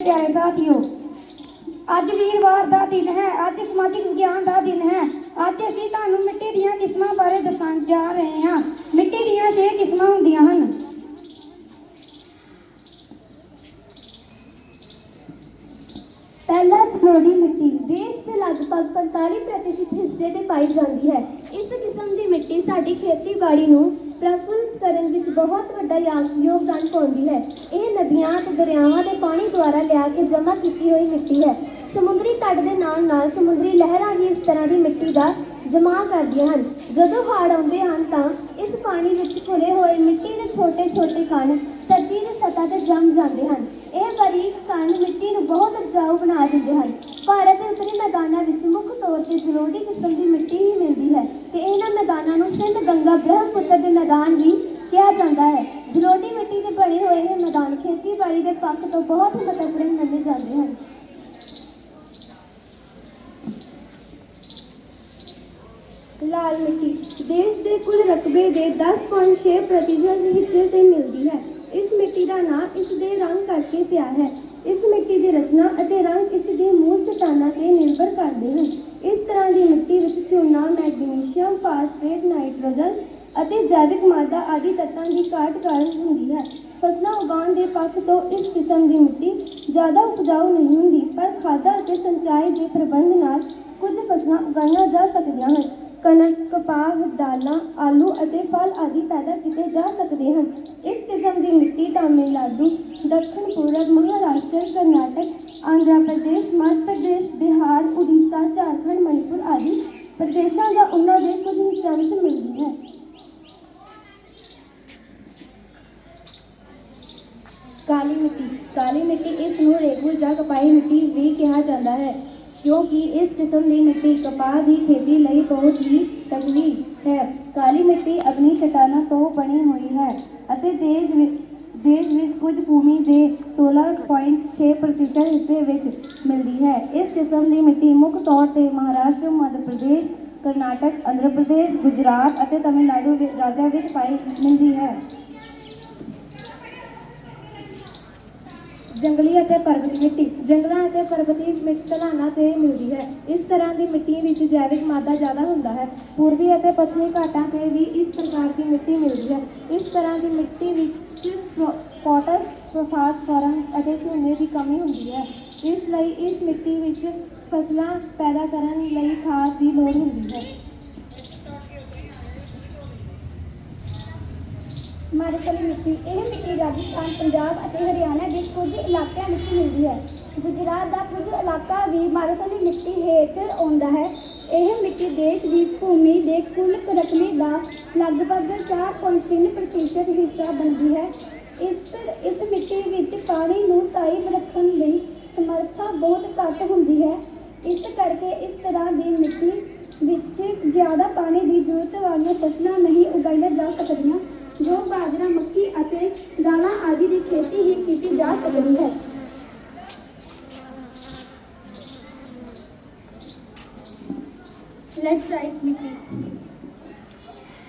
ਪਿਆਰੇ ਸਾਥੀਓ ਅੱਜ ਵੀਰਵਾਰ ਦਾ ਦਿਨ ਹੈ, ਅੱਜ ਸਮਾਜਿਕ ਵਿਗਿਆਨ ਦਾ ਦਿਨ ਹੈ। ਅੱਜ ਅਸੀਂ ਤੁਹਾਨੂੰ ਮਿੱਟੀ ਦੀਆਂ ਕਿਸਮਾਂ ਬਾਰੇ ਦੱਸਣ ਜਾ ਰਹੇ ਹਾਂ। ਮਿੱਟੀ ਦੀਆਂ 6 ਕਿਸਮਾਂ ਹੁੰਦੀਆਂ ਹਨ। ਪਹਿਲਾ ਚਕੋੜੀ ਮਿੱਟੀ, ਦੇਸ਼ ਦੇ ਲਗਭਗ 45% ਹਿੱਸੇ ਤੇ ਪਾਈ ਜਾਂਦੀ ਹੈ। ਇਸ ਕਿਸਮ ਦੀ ਮਿੱਟੀ ਸਾਡੀ ਖੇਤੀਬਾੜੀ ਨੂੰ ਪ੍ਰਫੁੱਲਤ ਕਰਨ ਵਿੱਚ ਬਹੁਤ ਵੱਡਾ ਯੋਗਦਾਨ ਪਾਉਂਦੀ ਹੈ। ਇਹ ਨਦੀਆਂ ਅਤੇ ਦਰਿਆਵਾਂ ਦੇ ਪਾਣੀ ਦੁਆਰਾ ਲਿਆ ਕੇ ਜਮ੍ਹਾਂ ਕੀਤੀ ਹੋਈ ਮਿੱਟੀ ਹੈ। ਸਮੁੰਦਰੀ ਤੱਟ ਦੇ ਨਾਲ ਨਾਲ ਸਮੁੰਦਰੀ ਲਹਿਰਾਂ ਵੀ ਇਸ ਤਰ੍ਹਾਂ ਦੀ ਮਿੱਟੀ ਦਾ ਜਮ੍ਹਾਂ ਕਰਦੀਆਂ ਹਨ। ਜਦੋਂ ਹੜ੍ਹ ਆਉਂਦੇ ਹਨ ਤਾਂ ਇਸ ਪਾਣੀ ਵਿੱਚ ਖੁੱਲੇ ਹੋਏ ਮਿੱਟੀ ਦੇ ਛੋਟੇ-ਛੋਟੇ ਕਣ ਧਰਤੀ ਦੀ ਸਤ੍ਹਾ ਤੇ ਜੰਮ ਜਾਂਦੇ ਹਨ। ਇਹ ਬਾਰੀਕ ਕਣ ਮਿੱਟੀ ਨੂੰ ਬਹੁਤ ਉਪਜਾਊ ਬਣਾ ਦਿੰਦੇ ਹਨ। ਭਾਰਤ ਦੇ ਉੱਤਰੀ ਮੈਦਾਨਾਂ ਵਿੱਚ ਮੁੱਖ ਤੌਰ ਤੇ ਜਲੋੜੀ ਕਿਸਮ ਦੀ ਮਿੱਟੀ ਹੀ ਮਿਲਦੀ ਹੈ ਤੇ ਇਹਨਾਂ ਮੈਦਾਨ ਨੂੰ ਗੰਗਾ ਬ੍ਰਹਮਪੁੱਤਰ ਦੇ ਮੈਦਾਨ ਵੀ ਕਿਹਾ ਜਾਂਦਾ ਹੈ। ਜਲੋੜੀ ਮਿੱਟੀ ਦੇ ਬਣੇ ਹੋਏ ਇਹ ਮੈਦਾਨ ਖੇਤੀਬਾੜੀ ਦੇ ਪੱਖ ਤੋਂ ਬਹੁਤ ਮਹੱਤਵਪੂਰਨ ਮੰਨੇ ਜਾਂਦੇ ਹਨ। ਲਾਲ ਮਿੱਟੀ ਦੇਸ਼ ਦੇ ਕੁੱਲ ਰਕਬੇ ਦੇ 10.6% ਪ੍ਰਤੀਸ਼ਤ ਹਿੱਸੇ ਤੇ ਮਿਲਦੀ ਹੈ। ਇਸ ਮਿੱਟੀ ਦਾ ਨਾਂ ਇਸ ਦੇ ਰੰਗ ਕਰਕੇ ਪਿਆ ਹੈ। ਇਸ ਮਿੱਟੀ ਦੀ ਰਚਨਾ ਅਤੇ ਰੰਗ ਇਸ ਦੇ ਮੂਲ ਚਟਾਨਾਂ ਤੇ ਨਿਰਭਰ ਕਰਦੇ ਹਨ। ਇਸ ਤਰ੍ਹਾਂ ਦੀ ਮਿੱਟੀ ਵਿੱਚ ਚੂਨਾ ਮੈਗਨੀਸ਼ੀਅਮ, ਫਾਸਫੇਟ, ਨਾਈਟ੍ਰੋਜਨ ਅਤੇ ਜੈਵਿਕ ਮਾਦਾ ਆਦਿ ਤੱਤਾਂ ਦੀ ਘਾਟ ਕਾਰਨ ਹੁੰਦੀ ਹੈ। ਫਸਲਾਂ ਉਗਾਉਣ ਦੇ ਪੱਖ ਤੋਂ ਇਸ ਕਿਸਮ ਦੀ ਮਿੱਟੀ ਜ਼ਿਆਦਾ ਉਪਜਾਊ ਨਹੀਂ ਹੁੰਦੀ, ਪਰ ਖਾਦਾਂ ਅਤੇ ਸਿੰਚਾਈ ਦੇ ਪ੍ਰਬੰਧ ਨਾਲ ਕੁਝ ਫਸਲਾਂ ਉਗਾਈਆਂ ਜਾ ਸਕਦੀਆਂ ਹਨ। ਕਣਕ ਕਪਾਹ ਦਾਲਾਂ, ਆਲੂ ਅਤੇ ਫਲ ਆਦਿ ਪੈਦਾ ਕੀਤੇ ਜਾ ਸਕਦੇ ਹਨ। ਇਸ ਕਿਸਮ ਦੀ ਮਿੱਟੀ ਤਾਮਿਲਨਾਡੂ, ਦੱਖਣ ਪੂਰਬ ਮਹਾਰਾਸ਼ਟਰ, ਕਰਨਾਟਕ, ਆਂਧਰਾ ਪ੍ਰਦੇਸ਼, ਮੱਧ ਪ੍ਰਦੇਸ਼, ਬਿਹਾਰ, ਉੜੀਸਾ, ਝਾਰਖੰਡ, ਮਣੀਪੁਰ ਆਦਿ ਪ੍ਰਦੇਸ਼ਾਂ ਦਾ ਉਹਨਾਂ ਦੇ ਕੁਝ ਹਿੱਸਿਆਂ ਵਿੱਚ ਮਿਲਦੀ ਹੈ। ਕਾਲੀ ਮਿੱਟੀ ਕਾਲੀ ਮਿੱਟੀ ਇਸ ਨੂੰ ਰੇਗੂ ਜਾਂ ਕਪਾਈ ਮਿੱਟੀ ਵੀ ਕਿਹਾ ਜਾਂਦਾ ਹੈ। ਕਿਉਂਕਿ ਇਸ ਕਿਸਮ ਦੀ ਮਿੱਟੀ ਕਪਾਹ ਦੀ ਖੇਤੀ ਲਈ ਬਹੁਤ ਹੀ ਤਕੜੀ ਹੈ। ਕਾਲੀ ਮਿੱਟੀ ਅਗਨੀ ਚਟਾਨਾਂ ਤੋਂ ਬਣੀ ਹੋਈ ਹੈ ਅਤੇ ਦੇਸ਼ ਵਿੱਚ ਦੇਸ਼ ਵਿੱਚ ਕੁਝ ਭੂਮੀ ਦੇ 16.6% ਪ੍ਰਤੀਸ਼ਤ ਹਿੱਸੇ ਵਿੱਚ ਮਿਲਦੀ ਹੈ। ਇਸ ਕਿਸਮ ਦੀ ਮਿੱਟੀ ਮੁੱਖ ਤੌਰ ਤੇ ਮਹਾਰਾਸ਼ਟਰ, ਮੱਧ ਪ੍ਰਦੇਸ਼, ਕਰਨਾਟਕ, ਆਂਧਰਾ ਪ੍ਰਦੇਸ਼, ਗੁਜਰਾਤ ਅਤੇ ਤਮਿਲਨਾਡੂ ਵਿੱਚ ਰਾਜਾਂ ਵਿੱਚ ਪਾਈ ਮਿਲਦੀ ਹੈ। ਜੰਗਲੀ ਅਤੇ ਪਰਬਤੀ ਮਿੱਟੀ, ਜੰਗਲਾਂ ਅਤੇ ਪਰਬਤੀ ਮਿੱਟੀ ਢਲਾਣਾਂ ਤੇ ਮਿਲਦੀ ਹੈ। ਇਸ ਤਰ੍ਹਾਂ ਦੀ ਮਿੱਟੀ ਵਿੱਚ ਜੈਵਿਕ ਮਾਦਾ ਜ਼ਿਆਦਾ ਹੁੰਦਾ ਹੈ। ਪੂਰਬੀ ਅਤੇ ਪੱਛਮੀ ਘਾਟਾਂ ਤੇ ਵੀ ਇਸ ਪ੍ਰਕਾਰ ਦੀ ਮਿੱਟੀ ਮਿਲਦੀ ਹੈ। ਇਸ ਤਰ੍ਹਾਂ ਦੀ ਮਿੱਟੀ ਵਿੱਚ ਪੋਟਸ ਫਾਸਫੋਰਸ ਅਤੇ ਝੋਨੇ ਦੀ ਕਮੀ ਹੁੰਦੀ ਹੈ। ਇਸ ਲਈ ਇਸ ਮਿੱਟੀ ਵਿੱਚ ਫਸਲਾਂ ਪੈਦਾ ਕਰਨ ਲਈ ਖਾਦ ਦੀ ਲੋੜ ਹੁੰਦੀ ਹੈ। ਮਾਰੂਥਲੀ ਮਿੱਟੀ, ਇਹ ਮਿੱਟੀ ਰਾਜਸਥਾਨ, ਪੰਜਾਬ ਅਤੇ ਹਰਿਆਣਾ ਦੇ ਕੁਝ ਇਲਾਕਿਆਂ ਵਿੱਚ ਮਿਲਦੀ ਹੈ। ਗੁਜਰਾਤ ਦਾ ਕੁਝ ਇਲਾਕਾ ਵੀ ਮਾਰੂਥਲੀ ਮਿੱਟੀ ਹੇਠ ਆਉਂਦਾ ਹੈ। ਇਹ ਮਿੱਟੀ ਦੇਸ਼ ਦੀ ਭੂਮੀ ਦੇ ਕੁੱਲ ਰਕਬੇ ਦਾ ਲਗਭਗ 4.3% ਪ੍ਰਤੀਸ਼ਤ ਹਿੱਸਾ ਬਣਦੀ ਹੈ। ਇਸ ਇਸ ਮਿੱਟੀ ਵਿੱਚ ਪਾਣੀ ਨੂੰ ਕਾਇਮ ਰੱਖਣ ਲਈ ਸਮਰੱਥਾ ਬਹੁਤ ਘੱਟ ਹੁੰਦੀ ਹੈ। ਇਸ ਕਰਕੇ ਇਸ ਤਰ੍ਹਾਂ ਦੀ ਮਿੱਟੀ ਵਿੱਚ ਜ਼ਿਆਦਾ ਪਾਣੀ ਦੀ ਜ਼ਰੂਰਤ ਵਾਲੀਆਂ ਫਸਲਾਂ ਨਹੀਂ ਉਗਾਈਆਂ ਜਾ ਸਕਦੀਆਂ। ਜੋ ਬਾਜਰਾ, ਮੱਕੀ ਅਤੇ ਦਾਲਾਂ ਆਦਿ ਦੀ ਖੇਤੀ ਹੀ ਕੀਤੀ ਜਾ ਸਕਦੀ ਹੈ। ਲੈਟਸਾਈਟ ਮਿੱਟੀ।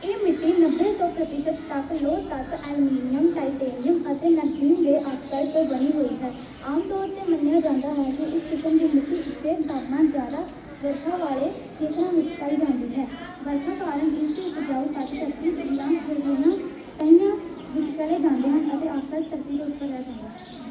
ਇਹ ਮਿੱਟੀ 90 ਤੋਂ ਪ੍ਰਤੀਸ਼ਤ ਤੱਕ ਲੋਹ ਤੱਕ ਐਲੂਮੀਨੀਅਮ, ਟਾਈਟੇਨੀਅਮ ਅਤੇ ਮੈਗਨੀਜ਼ ਦੇ ਆਕਸਾਈਡ ਤੋਂ ਬਣੀ ਹੋਈ ਹੈ। ਆਮ ਤੌਰ ਤੇ ਮੰਨਿਆ ਜਾਂਦਾ ਹੈ ਕਿ ਇਸ ਕਿਸਮ ਦੀ ਮਿੱਟੀ ਉੱਚੇ ਤਾਪਮਾਨ, ਜ਼ਿਆਦਾ ਵਰਖਾ ਵਾਲੇ ਖੇਤਰਾਂ ਵਿੱਚ ਪਾਈ ਜਾਂਦੀ ਹੈ।